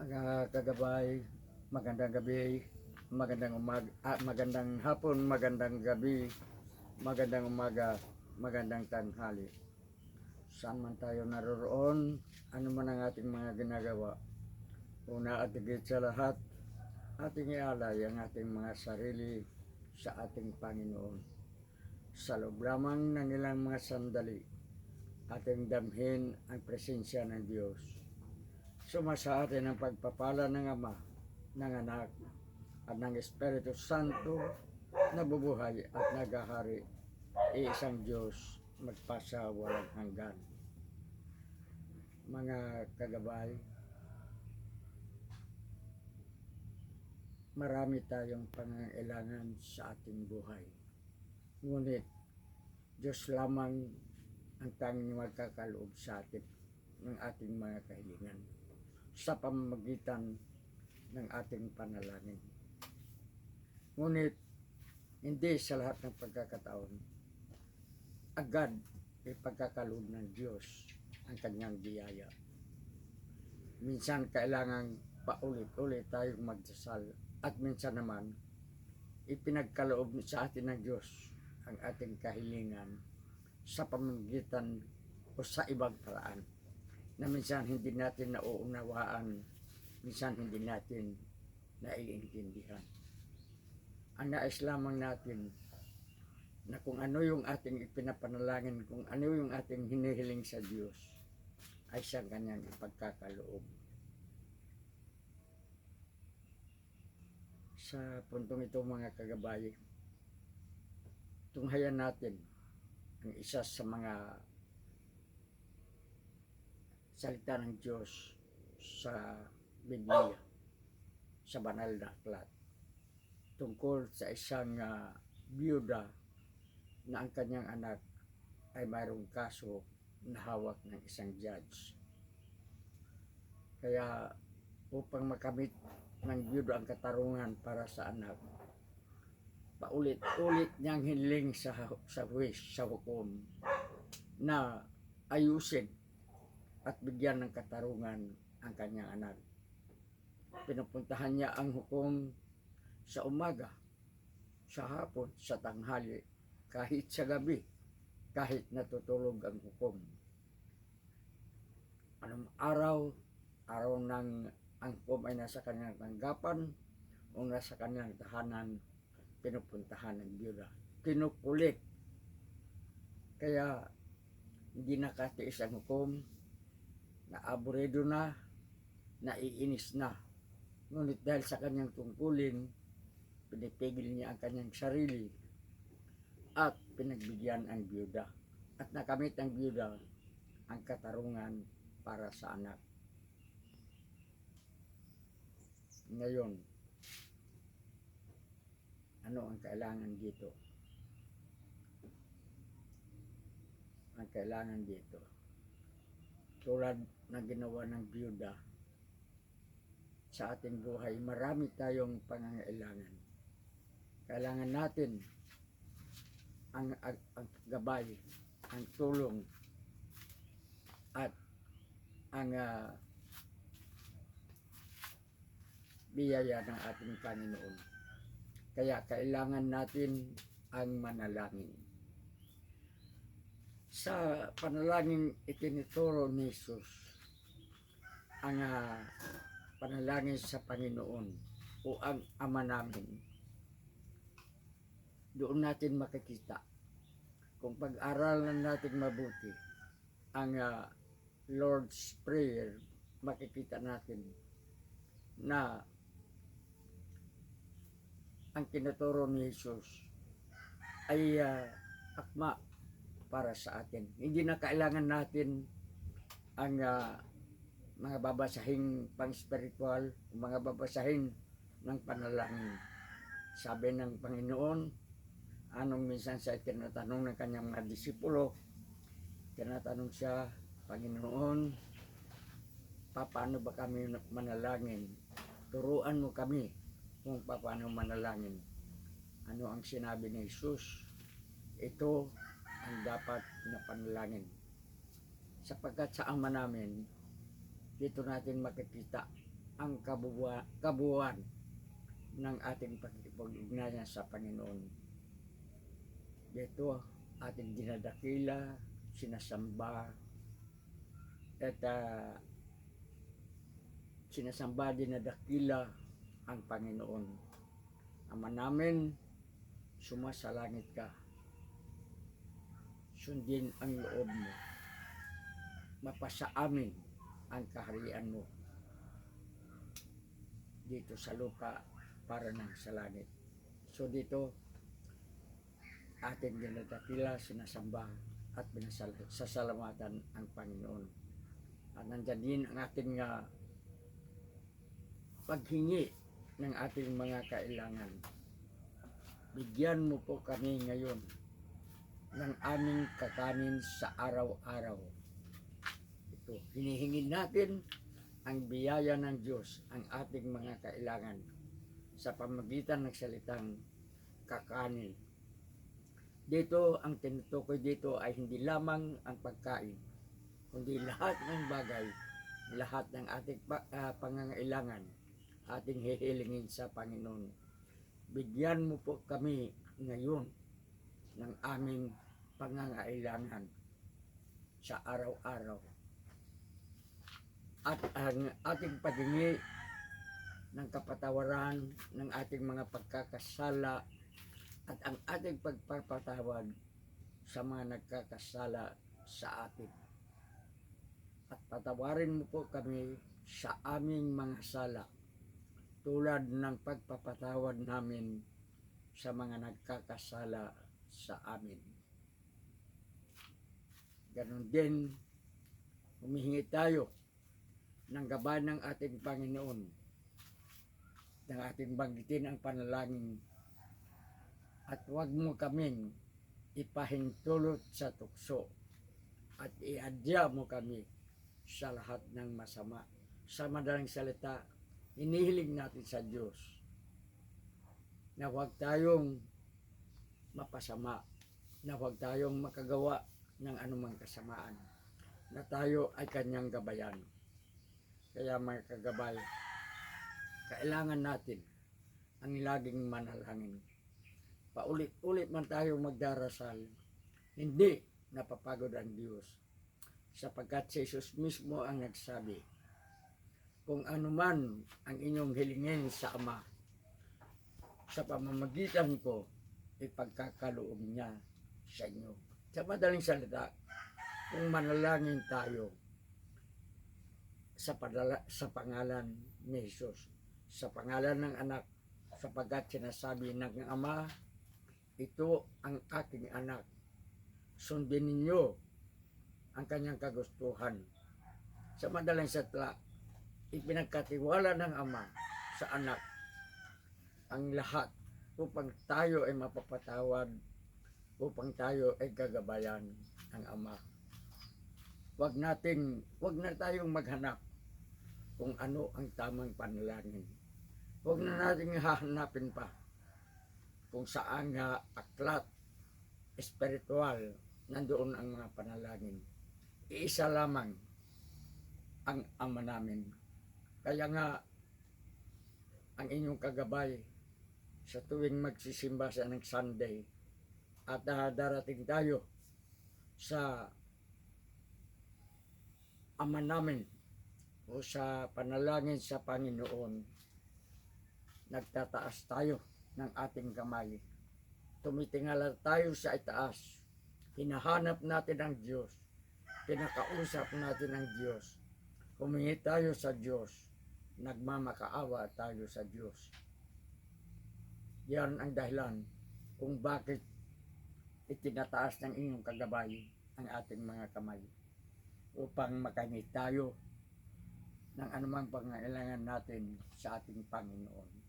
Mga kagabay, magandang gabi, magandang umag ah, magandang hapon, magandang gabi, magandang umaga, magandang tanghali. Saan man tayo naroroon, ano man ang ating mga ginagawa. Una at higit sa lahat, ating ialay ang ating mga sarili sa ating Panginoon. Sa loob lamang ng ilang mga sandali, ating damhin ang presensya ng Diyos. Suma sa atin ang pagpapala ng Ama, ng Anak, at ng Espiritu Santo na bubuhay at nagahari, iisang Diyos magpasa walang hanggan. Mga kagabay, marami tayong pangangailangan sa ating buhay. Ngunit, Diyos lamang ang tanging magkakaloob sa atin ng ating mga kahilingan sa pamamagitan ng ating panalangin. Ngunit, hindi sa lahat ng pagkakataon, agad ipagkakaloob ng Diyos ang kanyang biyaya. Minsan kailangan paulit-ulit tayong magdasal at minsan naman ipinagkaloob sa atin ng Diyos ang ating kahilingan sa pamamagitan o sa ibang paraan na minsan hindi natin nauunawaan, minsan hindi natin naiintindihan. Ang nais lamang natin na kung ano yung ating ipinapanalangin, kung ano yung ating hinihiling sa Diyos, ay siyang kanyang ipagkakaloob. Sa puntong ito mga kagabay, tunghayan natin ang isa sa mga salita ng Diyos sa Biblia, sa banal na aklat, tungkol sa isang ah, byuda na ang kanyang anak ay mayroong kaso na hawak ng isang judge. Kaya upang makamit ng byuda ang katarungan para sa anak, paulit-ulit niyang hiling sa, sa huwis, sa hukom, na ayusin at bigyan ng katarungan ang kanyang anak. Pinupuntahan niya ang hukom sa umaga, sa hapon, sa tanghali, kahit sa gabi, kahit natutulog ang hukom. Anong araw, araw ng ang hukom ay nasa kanyang tanggapan o nasa kanyang tahanan, pinupuntahan ng biyuda. Kinukulit. Kaya hindi nakatiis ang hukom, naaburido na, naiinis na. Ngunit dahil sa kanyang tungkulin, pinipigil niya ang kanyang sarili at pinagbigyan ang byuda. At nakamit ang byuda ang katarungan para sa anak. Ngayon, ano ang kailangan dito? Ang kailangan dito, tulad na ginawa ng byuda sa ating buhay, marami tayong pangangailangan. Kailangan natin ang, ang, ang gabay, ang tulong, at ang ah, biyaya ng ating Panginoon. Kaya kailangan natin ang manalangin. Sa panalangin itinuturo ni Jesus ang ah, panalangin sa Panginoon o ang Ama namin. Doon natin makikita kung pag-aralan natin mabuti ang ah, Lord's Prayer, makikita natin na ang tinuturo ni Jesus ay ah, akma para sa atin. Hindi na kailangan natin ang ah, mga babasahing pang spiritual, mga babasahing ng panalangin. Sabi ng Panginoon, anong minsan sa tinatanong ng kanyang mga disipulo, tinatanong siya, Panginoon, paano ba kami manalangin? Turuan mo kami kung paano manalangin. Ano ang sinabi ni Jesus? Ito ang dapat na panalangin. Sapagkat sa Ama namin, dito natin makikita ang kabuwa, kabuuan ng ating pagkipag-ugnayan sa Panginoon. Dito, ating dinadakila, sinasamba, at ah, sinasamba, dinadakila ang Panginoon. Ama namin, sumasalangit ka. Sundin ang loob mo. Mapasa amin ang kaharian mo dito sa lupa para ng sa langit. So dito, ating dinadakila, sinasamba at pinasasalamatan ang Panginoon. At nandyan din ang ating ah, paghingi ng ating mga kailangan. Bigyan mo po kami ngayon ng aming kakanin sa araw-araw. Ito, hinihingin natin ang biyaya ng Diyos, ang ating mga kailangan sa pamagitan ng salitang kakanin. Dito, ang tinutukoy dito ay hindi lamang ang pagkain, kundi lahat ng bagay, lahat ng ating ah, pangangailangan, ating hihilingin sa Panginoon. Bigyan mo po kami ngayon ng aming pangangailangan sa araw-araw. At ang ating paghingi ng kapatawaran ng ating mga pagkakasala at ang ating pagpapatawad sa mga nagkakasala sa atin. At patawarin mo po kami sa aming mga sala tulad ng pagpapatawad namin sa mga nagkakasala sa amin. Ganon din, humihingi tayo ng gabay ng ating Panginoon ng ating banggitin ang panalangin at huwag mo kaming ipahintulot sa tukso at iadya mo kami sa lahat ng masama. Sa madaling salita, inihiling natin sa Diyos na huwag tayong mapasama, na huwag tayong makagawa ng anumang kasamaan, na tayo ay kanyang gabayan. Kaya mga kagabay, kailangan natin ang laging manalangin. Paulit-ulit man tayo magdarasal, hindi napapagod ang Diyos. Sapagkat si Jesus mismo ang nagsabi, kung anuman ang inyong hilingin sa Ama, sa pamamagitan ko, ipagkakaloob niya sa inyo. Sa madaling salita, kung manalangin tayo sa, padala, sa pangalan ni Jesus, sa pangalan ng anak, sapagkat sinasabi ng Ama, ito ang aking anak. Sundin ninyo ang kanyang kagustuhan. Sa madaling satla, ipinagkatiwala ng Ama sa anak ang lahat upang tayo ay mapapatawad, upang tayo ay gagabayan ng Ama. Huwag natin, huwag na tayong maghanap kung ano ang tamang panalangin. Huwag na natin hahanapin pa kung saan nga aklat espiritual nandoon ang mga panalangin. Iisa lamang ang ama namin. Kaya nga ang inyong kagabay sa tuwing magsisimba sa ng Sunday at ah, darating tayo sa ama namin o sa panalangin sa Panginoon nagtataas tayo ng ating kamay. Tumitingala tayo sa itaas. Hinahanap natin ang Diyos. Pinakausap natin ang Diyos. Humingi tayo sa Diyos. Nagmamakaawa tayo sa Diyos. Yan ang dahilan kung bakit itinataas ng inyong kagabay ang ating mga kamay upang makamit tayo ng anumang pangailangan natin sa ating Panginoon.